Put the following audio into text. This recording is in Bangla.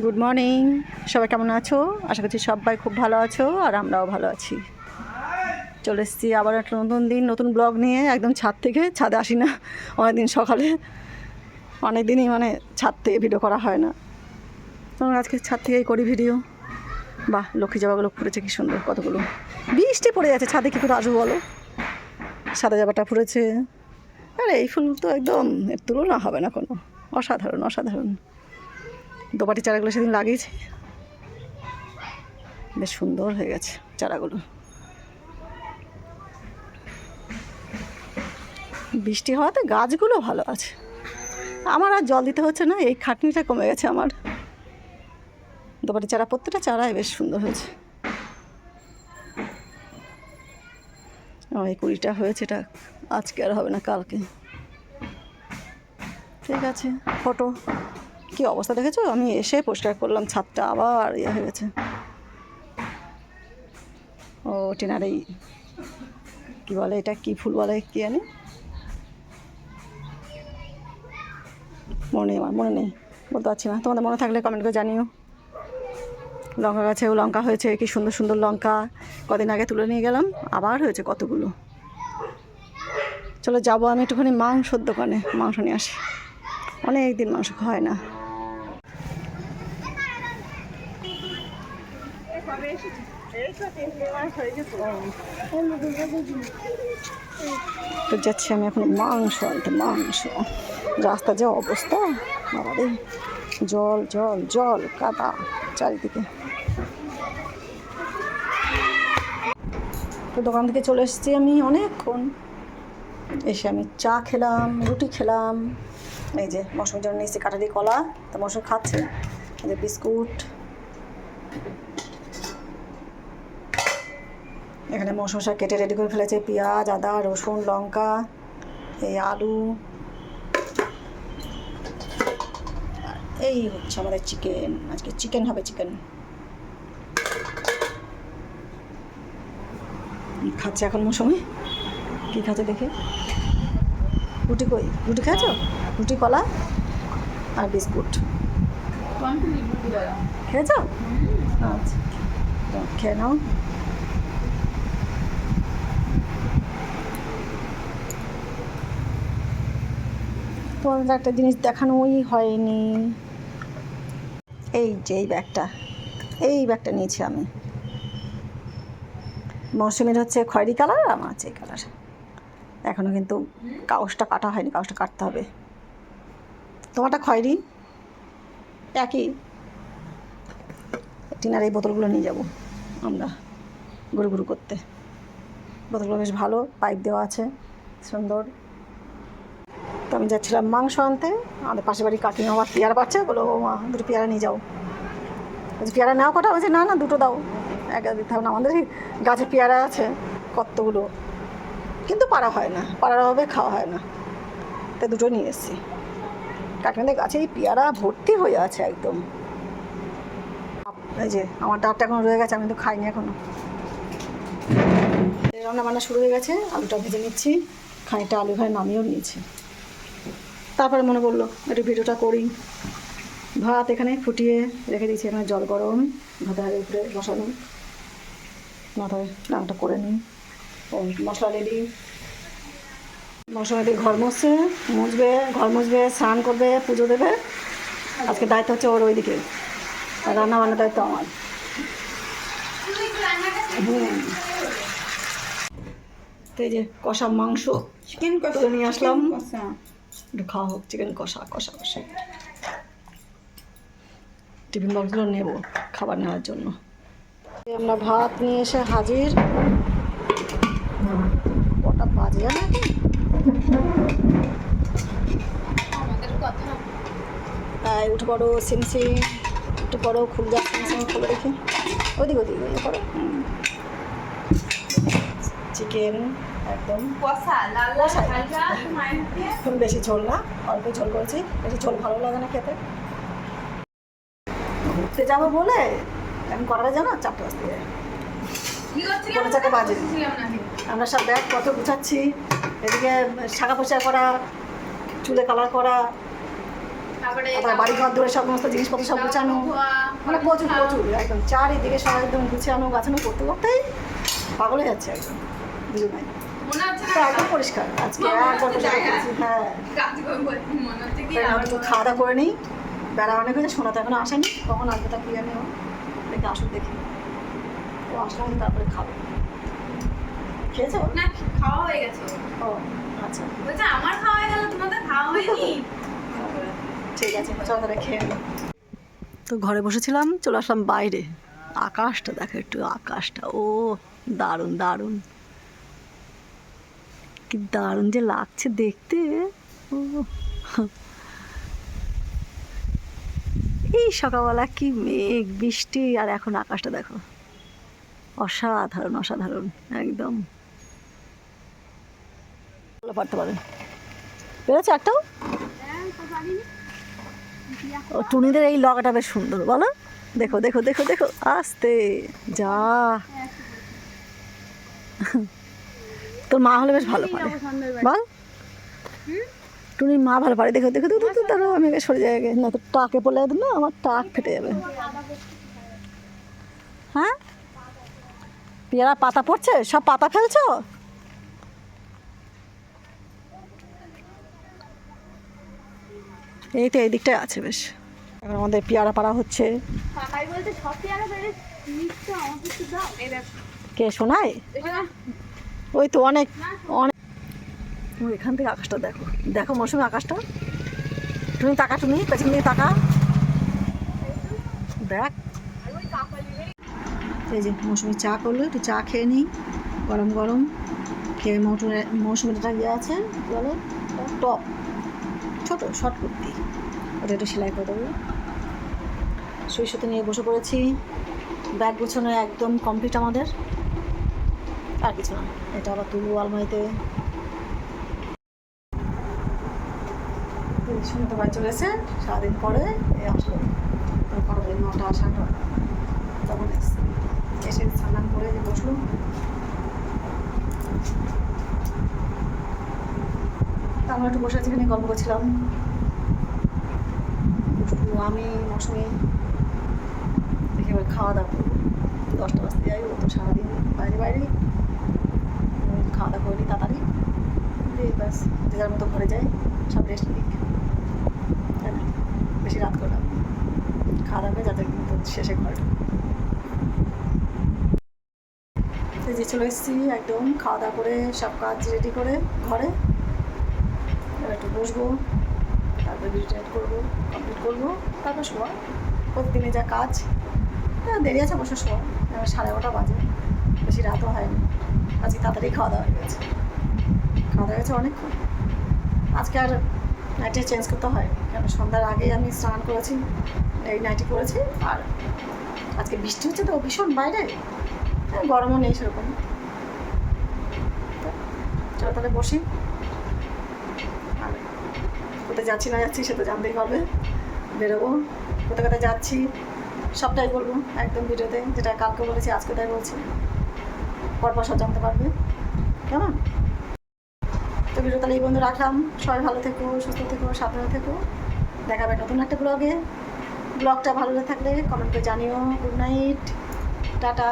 গুড মর্নিং সবাই কেমন আছো? আশা করছি সবাই খুব ভালো আছো আর আমরাও ভালো আছি। চলে এসেছি আবার একটা নতুন দিন, নতুন ব্লগ নিয়ে। একদম ছাদ থেকে, ছাদে আসি না। অনেক দিন সকালে। অনেক দিনই মানে ছাদ থেকে ভিডিও করা হয় না। তখন আজকে ছাদ থেকেই করি ভিডিও বাহ, লক্ষ্মী জামাগুলো ফুটেছে কি সুন্দর কতগুলো বৃষ্টি পড়ে যাচ্ছে, ছাদে কী করে আসব বলো? সাদা জামাটা ফুটেছে আরে, এই ফুল তো একদম তুলনা হবে না কোনো। অসাধারণ অসাধারণ। দোপাটি চারাগুলো সেদিন লাগিয়েছি। বেশ সুন্দর হয়ে গেছে চারাগুলো। বৃষ্টি হওয়াতে গাছগুলো ভালো আছে। আমার আর জল দিতে হচ্ছে না, এই খাটনিটা কমে গেছে আমার। দোপাটি চারা, প্রত্যেকটা চারাই বেশ সুন্দর হয়েছে। ও এই কুড়িটা হয়েছে, এটা আজকে আর হবে না, কালকে। ঠিক আছে, ফটো। কি অবস্থা দেখেছ? আমি এসে পরিষ্কার করলাম, ছাদটা আবার ইয়ে হয়ে গেছে। ও, টিনার এই কী বলে এটা? কী ফুল বলে কি জানি? মনে আমার, মনে নেই। বলতে পারছি না। তোমাদের মনে থাকলে কমেন্ট করে জানিও। লঙ্কা গাছেও লঙ্কা হয়েছে, কি সুন্দর সুন্দর লঙ্কা। কদিন আগে তুলে নিয়ে গেলাম, আবার হয়েছে কতগুলো। চলো যাব আমি একটুখানি মাংসর দোকানে, মাংস নিয়ে আসি। অনেক দিন মাংস খাওয়ায় না। তো যাচ্ছি আমি এখন মাংস আনতে, মাংস। রাস্তা যে অবস্থা, বাবারে। জল জল জল, কাদা, চারিদিকে। তো দোকান থেকে চলে এসেছি আমি অনেকক্ষণ। এসে আমি চা খেলাম, রুটি খেলাম। এই যে মৌসুমের জন্য নিয়েছি কাটারি কলা, তো মৌসুম খাচ্ছে। এই যে বিস্কুট। এখানে মৌসুম শাক কেটে রেডি করে ফেলেছে। পেঁয়াজ আদা রসুন লঙ্কা এই আলু। এই হচ্ছে আমাদের চিকেন আজকে চিকেন হবে চিকেন খাচ্ছে এখন মৌসুমি? কী খাচ্ছে দেখে? রুটি কই? রুটি খেয়েছো রুটি কলা আর বিস্কুট। খেয়েছো? আচ্ছা খেয়ে নাও। তোমাদের একটা জিনিস দেখানোই হয়নি। এই যে, এই ব্যাগটা। এই ব্যাগটা নিয়েছি আমি। মৌসুমির হচ্ছে খয়েরি কালার আর আমার হচ্ছে এই কালার। এখনও কিন্তু কাগজটা কাটা হয়নি, কাগজটা কাটতে হবে। তোমারটা খয়েরি? একই। টিনার এই বোতলগুলো নিয়ে যাব আমরা গুরু গুরু করতে। বোতলগুলো বেশ ভালো, পাইপ দেওয়া আছে, সুন্দর। তো আমি যাচ্ছিলাম মাংস আনতে। আমাদের পাশের বাড়ি কাকিমা আমার পেয়ারা পাচ্ছে, বলো মা, দুটো পেয়ারা নিয়ে যাও। বলছি, পেয়ারা নেওয়া কটা? বলছে, না না, দুটো দাও। একা দিতে হবে না আমাদের গাছে পেয়ারা আছে কতগুলো। কিন্তু পারা হয় না, পাড়ার অভাবে খাওয়া হয় না। তাই দুটো নিয়ে এসেছি। কাকিমাদের গাছে এই পেয়ারা ভর্তি হয়ে আছে একদম। এই যে, আমার ডাবটা এখন রয়ে গেছে, আমি তো খাইনি এখনও। রান্না বান্না শুরু হয়ে গেছে, আলুটা ভেজে নিচ্ছি, খানিকটা আলু ভাই নামিয়েও নিয়েছি। তারপরে মনে পড়ল একটু ভিডিওটা করি। ভাত এখানে ফুটিয়ে রেখে দিয়েছি এখানে জল গরম। ভাতের উপরে বসানো মাথায় রান্নাটা করে নিই। ও মশলা রেডি মশলা দিয়ে ঘর মুছছে মুছবে ঘর মুছবে স্নান করবে পুজো দেবে। আজকে দায়িত্ব হচ্ছে ওর ওইদিকে। আর রান্না বান্নার দায়িত্ব আমার। হুম। তো এই যে কষা মাংস চিকেন কষা নিয়ে আসলাম। একটু খাওয়া হোক চিকেন কষা কষা কষা। টিফিন বক্সগুলো নেব খাবার নেওয়ার জন্য। আমরা ভাত নিয়ে এসে হাজির। কটা বাজে জানো হ্যাঁ উঠে পড়ো সিমসিম উঠে পড়ো খুব যা সিমসিম খুলে দেখি। ওদিক ওদিক পড়ো। চিকেন একদম। বেশি ঝোল না অল্প ঝোল করেছি। বেশি ঝোল ভালো লাগে না খেতে। ঘুরতে যাব বলে এখন কটাটা জানো? চারটে বাজতে যায়। চারটে বাজে। আমরা সব ব্যাগ কত গুছাচ্ছি। এদিকে শাখা পোশাক করা চুলে কালার করা তারপরে বাড়ি ঘর ধরে সমস্ত জিনিসপত্র সব গুছানো। মানে প্রচুর প্রচুর একদম। চারিদিকে সব একদম গুছানো গাছানো করতে করতেই পাগল হয়ে যাচ্ছে একদম। দুজনে হচ্ছে তো একদম পরিষ্কার। আজকে একবার পরিষ্কার করেছি, হ্যাঁ। একটু খাওয়া দাওয়া করে নিই। বেড়া অনেক হয়েছে শোনা তো এখনও আসেনি। কখন আসবে তা কি জানি ও। আসুন দেখি। ও আসলাম তারপরে খাব। খেয়েছো? না খাওয়া হয়ে গেছে। ও আচ্ছা। বলছে আমার খাওয়া হয়ে গেল তোমাদের খাওয়া হয়নি? ঠিক আছে চলো তাহলে খেয়ে নিই তো ঘরে বসেছিলাম চলে আসলাম বাইরে। আকাশটা দেখো একটু আকাশটা। ও দারুণ দারুণ। কি দারুণ যে লাগছে দেখতে। এই সকালবেলা কি মেঘ, বৃষ্টি আর এখন আকাশটা দেখো। অসাধারণ অসাধারণ, একদম। ভালো পারতে পারেন পেরেছে একটাও? ও, টুনিদের এই লগাটা বেশ সুন্দর, বলো। দেখো দেখো দেখো দেখো, আস্তে, যা। তোর মা হলে বেশ ভালো পারে। বল। টুনির মা ভালো পারে। দেখো দেখো দেখো তারও আমি সরে যাই না তো টাকে পড়লে না আমার টাক ফেটে যাবে। হ্যাঁ? পেয়ারা পাতা পড়ছে? সব পাতা ফেলছো? এই তো এই দিকটায় আছে বেশ। এখন আমাদের পেয়ারা পাড়া হচ্ছে। কে শোনায় ওই তো অনেক অনেক। ও, এখান থেকে আকাশটা দেখো। দেখো মৌসুমি আকাশটা। তুমি তাকা, তুমি পেছন দিয়ে তাকা। দেখ। এই যে মৌসুমি চা করল, একটু চা খেয়ে নিই। গরম গরম। খেয়ে মৌসুমি, মৌসুমিটা ইয়ে আছে, বলে? টপ। ছোটো, শর্ট কুর্তি। ওটা একটু সেলাই করে দেবো। সুই নিয়ে বসে পড়েছি। ব্যাগ গোছানো একদম কমপ্লিট আমাদের। আর কিছু না। এটা আবার তুলবো আলমারিতে। শুনতে বাড়ি চলে এসে সারাদিন পরে এই আসলো। তারপর ওই নটা সাতটা তখন এসে স্নান করে বসল। আমরা একটু বসে এখানে গল্প করছিলাম। আমি, মৌসুমি, দেখে খাওয়া দাওয়া করব। দশটা বাজতে যাই, ও তো সারাদিন বাইরে বাইরে। খাওয়া দাওয়া করে নিই তাড়াতাড়ি ব্যাস যে যার মতো ঘরে যাই সব রেস্ট নিক তাই না? বেশি রাত করলাম খাওয়া দাওয়া করে যাতে কিন্তু শেষে ঘরে। যে চলে এসেছি একদম খাওয়া দাওয়া করে সব কাজ রেডি করে ঘরে। একটু বসবো তারপর এড করব কমপ্লিট করব তারপর শোয়া প্রতিদিনে যা কাজ হ্যাঁ, দেরি আছে অবশ্য শোয়া সাড়ে এগারোটা বাজে। বেশি রাতও হয়নি। আজকে তাড়াতাড়ি খাওয়া দাওয়া হয়ে গেছে। খাওয়া দাওয়া গেছে অনেকক্ষণ। আজকে আর নাইটে চেঞ্জ করতে হয়। কেন? সন্ধ্যার আগেই আমি স্নান করেছি এই নাইটি করেছি আর আজকে বৃষ্টি হচ্ছে তো ভীষণ বাইরে। হ্যাঁ, গরমও নেই সেরকম। চলো তাহলে বসি। আর কোথায় যাচ্ছি না যাচ্ছি সে তো জানতেই পারবে। বেরোবো। কোথায় কোথায় যাচ্ছি সবটাই বলব একদম ভিডিওতে। যেটা কালকে বলেছি আজকে তাই বলছি। পরপর সব জানতে পারবে। কেমন? তো ভিডিও তাহলে এই বন্ধু রাখলাম। সবাই ভালো থেকো, সুস্থ থেকো, সাবধানে থেকো। দেখাবে নতুন একটা ব্লগে ব্লগটা ভালো থাকলে কমেন্ট জানিও। Good night tata.